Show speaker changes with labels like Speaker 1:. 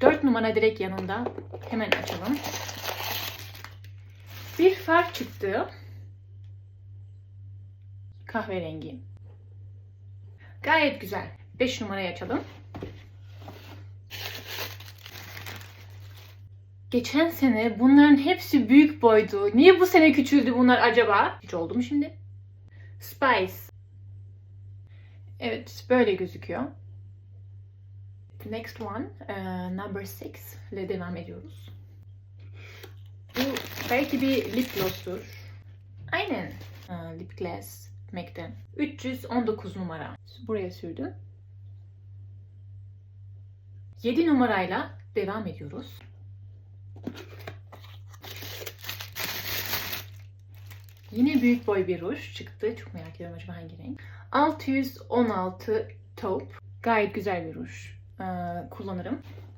Speaker 1: 4 numara direkt yanında. Hemen açalım. Bir far çıktı. Kahverengi. Gayet güzel. 5 numarayı açalım. Geçen sene bunların hepsi büyük boydu. Niye bu sene küçüldü bunlar acaba? Hiç oldu mu şimdi? Spice. Evet, böyle gözüküyor. Next one, uh, number 6 ile devam ediyoruz. Bu belki bir lip gloss'tur. Aynen. Uh, lip gloss MAC'den. 319 numara. Buraya sürdüm. 7 numarayla devam ediyoruz. Yine büyük boy bir ruj çıktı. Çok merak ediyorum acaba hangi renk. 616 taupe. Gayet güzel bir ruj. Kullanırım.